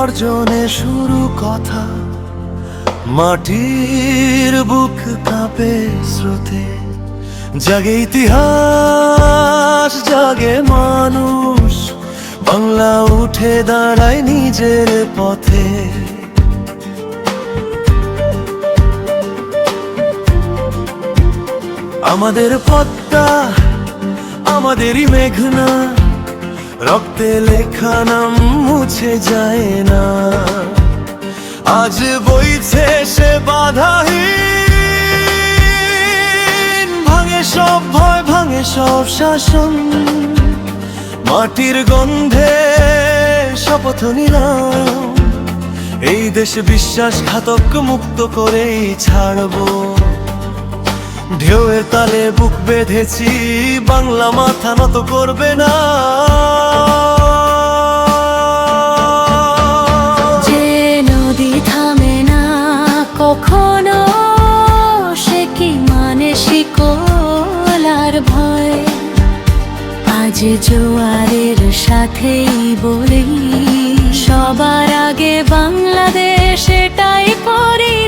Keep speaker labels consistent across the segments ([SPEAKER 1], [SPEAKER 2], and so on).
[SPEAKER 1] গর্জনে শুরু কথা, মাটির বুক কাঁপে স্রোতে। জাগে ইতিহাস, জাগে মানুষ, বাংলা উঠে দাঁড়ায় নিজের পথে। আমাদের পথটা, আমাদেরই মেঘনা রক্তে লেখা নাম মুছে যায় না। আজ বইছে সে বাধাহীন। ভাঙে সব ভয়, ভাঙে সব শাসন। মাটির গন্ধে শপথ নিলাম। এই দেশে বিশ্বাসঘাতক মুক্ত করেই ছাড়বো। ঢেউয়ের তালে বুক বেঁধেছি, বাংলা মাথা নত করবে না।
[SPEAKER 2] যে জোয়ারের সাথেই বলি সবার আগে বাংলাদেশ এটাই পরি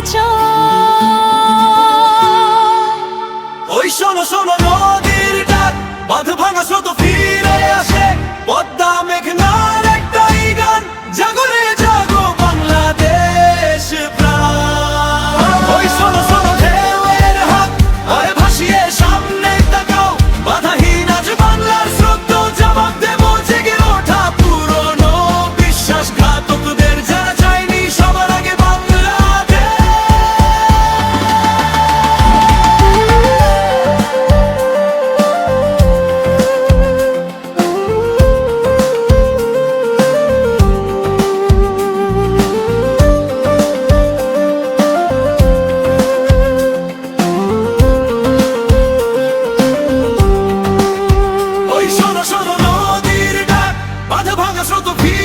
[SPEAKER 2] rodovias.